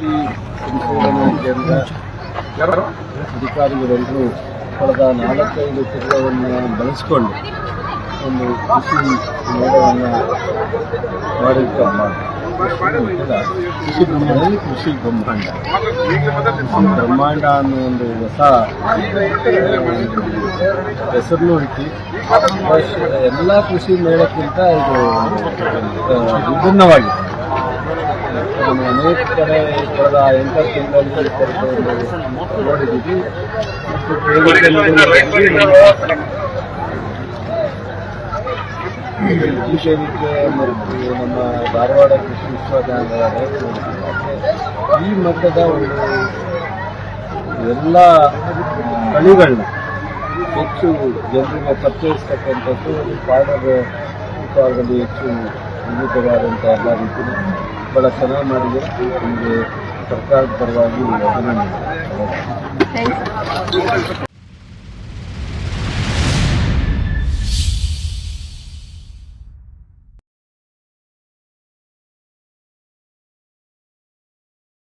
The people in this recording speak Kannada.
ಕೃಷಿ ಸಂಶೋಧನಾ ಕೇಂದ್ರ ಅಧಿಕಾರಿಗಳೆಲ್ಲರೂ ಕಳೆದ ನಾಲ್ಕೈದು ತಿಂಗಳನ್ನು ಬಳಸಿಕೊಂಡು ಒಂದು ಕೃಷಿ ಮೇಳವನ್ನು ಮಾಡಿರ್ತಾರೆ ಕೃಷಿ ಬ್ರಹ್ಮಾಂಡದಲ್ಲಿ ಕೃಷಿ ಬ್ರಹ್ಮಾಂಡ. ಬ್ರಹ್ಮಾಂಡ ಅನ್ನೋ ಒಂದು ಹೊಸ ಹೆಸರನ್ನು ಇಟ್ಟು ಎಲ್ಲ ಕೃಷಿ ಮೇಳಕ್ಕಿಂತ ಇದು ವಿಭಿನ್ನವಾಗಿದೆ. ನಾವು ಅನೇಕ ಮತ್ತು ನಮ್ಮ ಧಾರವಾಡ ಕೃಷಿ ವಿಶ್ವವಿದ್ಯಾಲಯದ ಈ ಮಟ್ಟದ ಒಂದು ಎಲ್ಲ ತಳಿಗಳನ್ನ ಹೆಚ್ಚು ಜನರಿಗೆ ಪರಿಚಯಿಸ್ತಕ್ಕಂಥದ್ದು ಪಾಡದ ವಿಚಾರದಲ್ಲಿ ಹೆಚ್ಚು ವಿವಿಧವಾದಂಥ ಎಲ್ಲ ರೀತಿ ಭಾಳ ಚೆನ್ನಾಗಿ ಮಾಡಿದೆ ನಿಮಗೆ ಸರ್ಕಾರದ ಪರವಾಗಿ ಅಭಿನಂದನೆ.